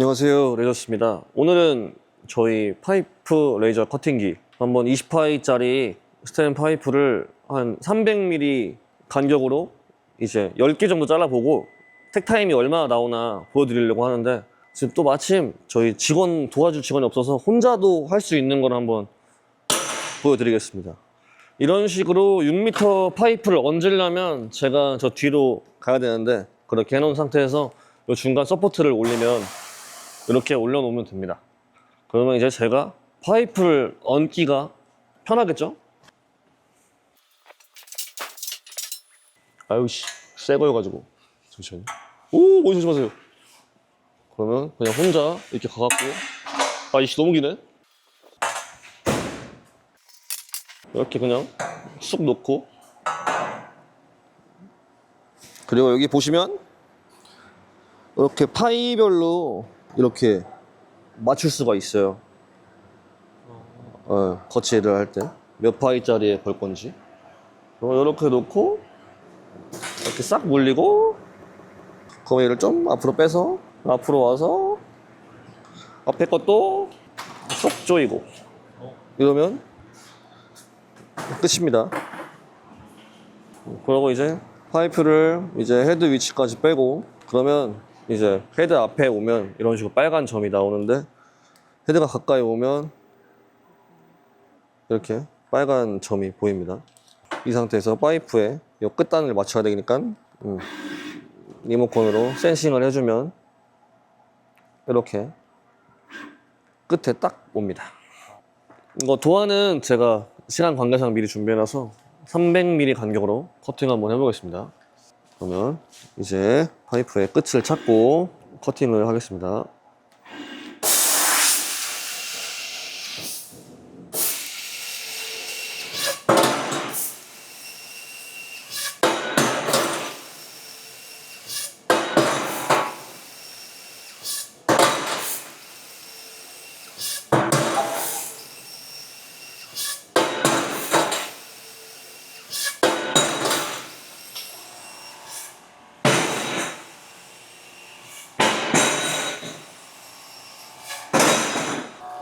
안녕하세요 레저스입니다. 오늘은 저희 파이프 레이저 커팅기 한번 20파이짜리 스텐 파이프를 한 300mm 간격으로 이제 10개 정도 잘라보고 택타임이 얼마나 나오나 보여드리려고 하는데 지금 또 마침 저희 직원 도와줄 직원이 없어서 혼자도 할 수 있는 걸 한번 보여드리겠습니다. 이런 식으로 6m 파이프를 얹으려면 제가 저 뒤로 가야 되는데 그렇게 해놓은 상태에서 이 중간 서포트를 올리면 이렇게 올려놓으면 됩니다. 그러면 이제 제가 파이프를 얹기가 편하겠죠? 아유 씨, 새 거여가지고 잠시만요. 오, 어디 조심하세요. 그러면 그냥 혼자 이렇게 가갖고 아 이씨 너무 기네. 이렇게 그냥 쑥 놓고 그리고 여기 보시면 이렇게 파이별로 이렇게 맞출 수가 있어요. 어, 거치를 할 때 몇 파이짜리에 걸 건지. 이렇게 놓고 이렇게 싹 물리고 얘를 좀 앞으로 빼서 앞으로 와서 앞에 것도 쏙 조이고 이러면 끝입니다. 그러고 이제 파이프를 이제 헤드 위치까지 빼고 그러면 이제 헤드 앞에 오면 이런 식으로 빨간 점이 나오는데 헤드가 가까이 오면 이렇게 빨간 점이 보입니다. 이 상태에서 파이프에 이 끝단을 맞춰야 되니까 음, 리모컨으로 센싱을 해주면 이렇게 끝에 딱 옵니다. 이거 도안은 제가 시간 관계상 미리 준비해놔서 300mm 간격으로 커팅 한번 해보겠습니다. 그러면 이제 파이프의 끝을 찾고 커팅을 하겠습니다.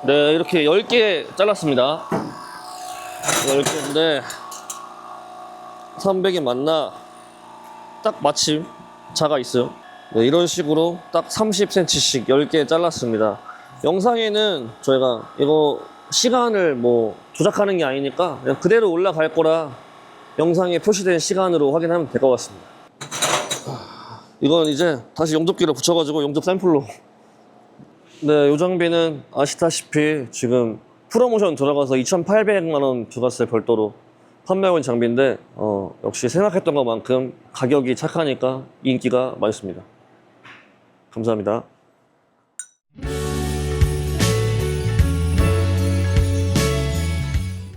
네, 이렇게 10개 잘랐습니다. 10개인데 300이 맞나? 딱 마침 자가 있어요. 네, 이런 식으로 딱 30cm씩 10개 잘랐습니다. 영상에는 저희가 이거 시간을 뭐 조작하는 게 아니니까 그냥 그대로 올라갈 거라 영상에 표시된 시간으로 확인하면 될 것 같습니다. 이건 이제 다시 용접기를 붙여가지고 용접 샘플로 네, 이 장비는 아시다시피 지금 프로모션 들어가서 2,800만 원 부가세 별도로 판매하고 있는 장비인데 어, 역시 생각했던 것만큼 가격이 착하니까 인기가 많습니다. 감사합니다.